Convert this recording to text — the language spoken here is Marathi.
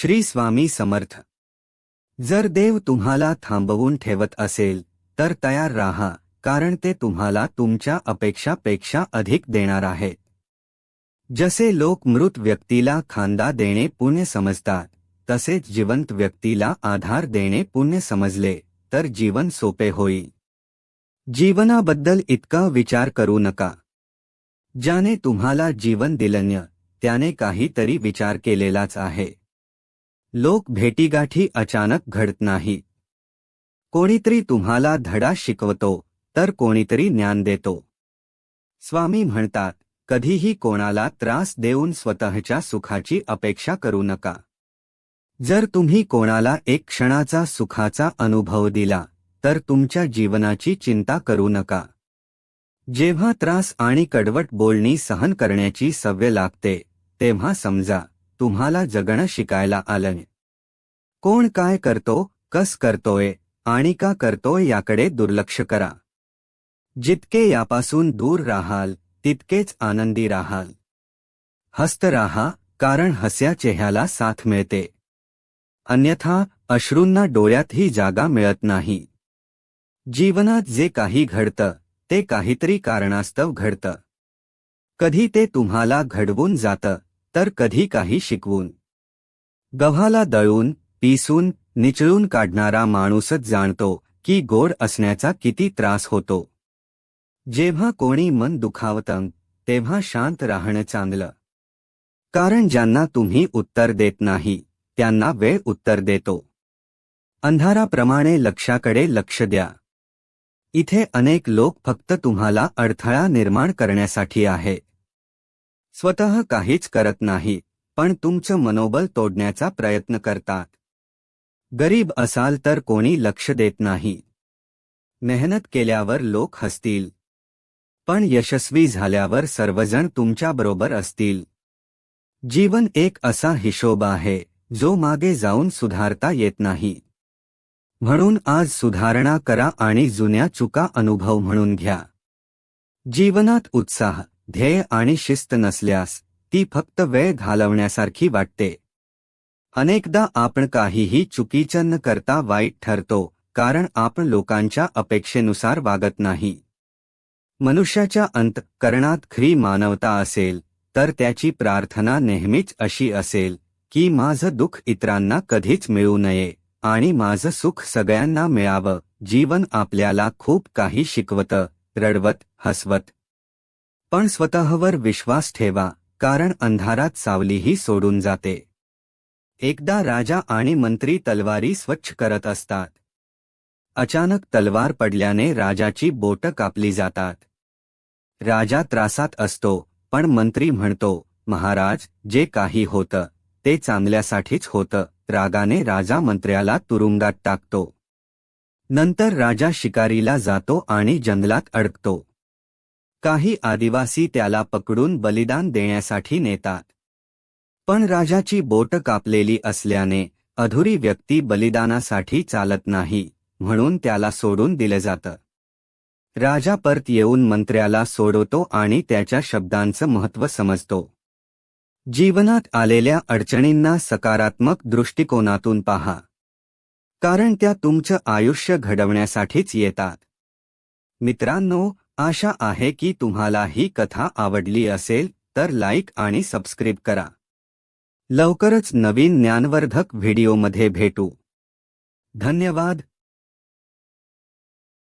श्री स्वामी समर्थ. जर देव तुम्हाला थांबवून ठेवत असेल तर तयार राहा कारण ते तुम्हाला तुमच्या अपेक्षापेक्षा अधिक देणार आहेत. जसे लोक मृत व्यक्तीला खांदा देणे पुण्य समजतात तसेच जिवंत व्यक्तीला आधार देणे पुण्य समजले तर जीवन सोपे होईल. जीवनाबद्दल इतका विचार करू नका. ज्याने तुम्हाला जीवन दिलन्य त्याने काहीतरी विचार केलेलाच आहे. लोक भेटीगाठी अचानक घडत नाही. कोणीतरी तुम्हाला धडा शिकवतो तर कोणीतरी ज्ञान देतो. स्वामी म्हणतात कधीही कोणाला त्रास देऊन स्वतःच्या सुखाची अपेक्षा करू नका. जर तुम्ही कोणाला एक क्षणाचा सुखाचा अनुभव दिला तर तुमच्या जीवनाची चिंता करू नका. जेव्हा त्रास आणि कडवट बोलणी सहन करण्याची सवय लागते तेव्हा समजा. तुम्हाला जगणं शिकायला आलं कोण काय करतो कस करतोय आणि का करतोय याकडे दुर्लक्ष करा. जितके यापासून दूर राहाल तितकेच आनंदी राहाल. हस्त राहा कारण हस्या चेह्याला साथ मिळते. अन्यथा अश्रूंना डोळ्यातही जागा मिळत नाही. जीवनात जे काही घडतं ते काहीतरी कारणास्तव घडतं. कधी ते तुम्हाला घडवून जातं तर कधी काही शिकवून. गव्हाला दळून पिसून निचळून काढणारा माणूसच जाणतो की गोड असण्याचा किती त्रास होतो. जेव्हा कोणी मन दुखावतं तेव्हा शांत राहणं चांगलं. कारण ज्यांना तुम्ही उत्तर देत नाही त्यांना वेळ उत्तर देतो. अंधाराप्रमाणे लक्षाकडे लक्ष द्या. इथे अनेक लोक फक्त तुम्हाला अडथळा निर्माण करण्यासाठी आहे. स्वतः काहीच करत नाही पण तुमचं मनोबल तोडण्याचा प्रयत्न करतात. गरीब असाल तर कोणी लक्ष देत नाही. मेहनत केल्यावर लोक हसतील. पण यशस्वी झाल्यावर सर्वजण तुमच्याबरोबर असतील. जीवन एक असा हिशोब आहे जो मागे जाऊन सुधारता येत नाही. म्हणून आज सुधारणा करा आणि जुन्या चुका अनुभव म्हणून घ्या. जीवनात उत्साह. ध्येय आणि शिस्त नसल्यास ती फक्त वेळ घालवण्यासारखी वाटते. अनेकदा आपण काहीही चुकीच्या न करता वाईट ठरतो कारण आपण लोकांच्या अपेक्षेनुसार वागत नाही. मनुष्याच्या अंतकरणात खरी मानवता असेल तर त्याची प्रार्थना नेहमीच अशी असेल की माझं दुःख इतरांना कधीच मिळू नये आणि माझं सुख सगळ्यांना मिळावं. जीवन आपल्याला खूप काही शिकवतं रडवत हसवत पण स्वतःवर विश्वास ठेवा कारण अंधारात सावलीही सोडून जाते. एकदा राजा आणि मंत्री तलवारी स्वच्छ करत असतात. अचानक तलवार पडल्याने राजाची बोटं कापली जातात. राजा त्रासात असतो पण मंत्री म्हणतो महाराज जे काही होतं ते चांगल्यासाठीच होतं रागाने राजा मंत्र्याला तुरुंगात टाकतो. नंतर राजा शिकारीला जातो आणि जंगलात अडकतो. काही आदिवासी त्याला पकडून बलिदान देण्यासाठी नेतात. पण राजाची बोट कापलेली असल्याने अधुरी व्यक्ती बलिदानासाठी चालत नाही म्हणून त्याला सोडून दिलं जातं. राजा परत येऊन मंत्र्याला सोडवतो आणि त्याच्या शब्दांचं महत्त्व समजतो. जीवनात आलेल्या अडचणींना सकारात्मक दृष्टिकोनातून पहा. कारण त्या तुमचं आयुष्य घडवण्यासाठीच येतात. मित्रांनो आशा आहे की तुम्हाला ही कथा आवडली असेल तर लाईक आणि सबस्क्राईब करा. लवकरच नवीन ज्ञानवर्धक व्हिडिओमध्ये भेटू. धन्यवाद.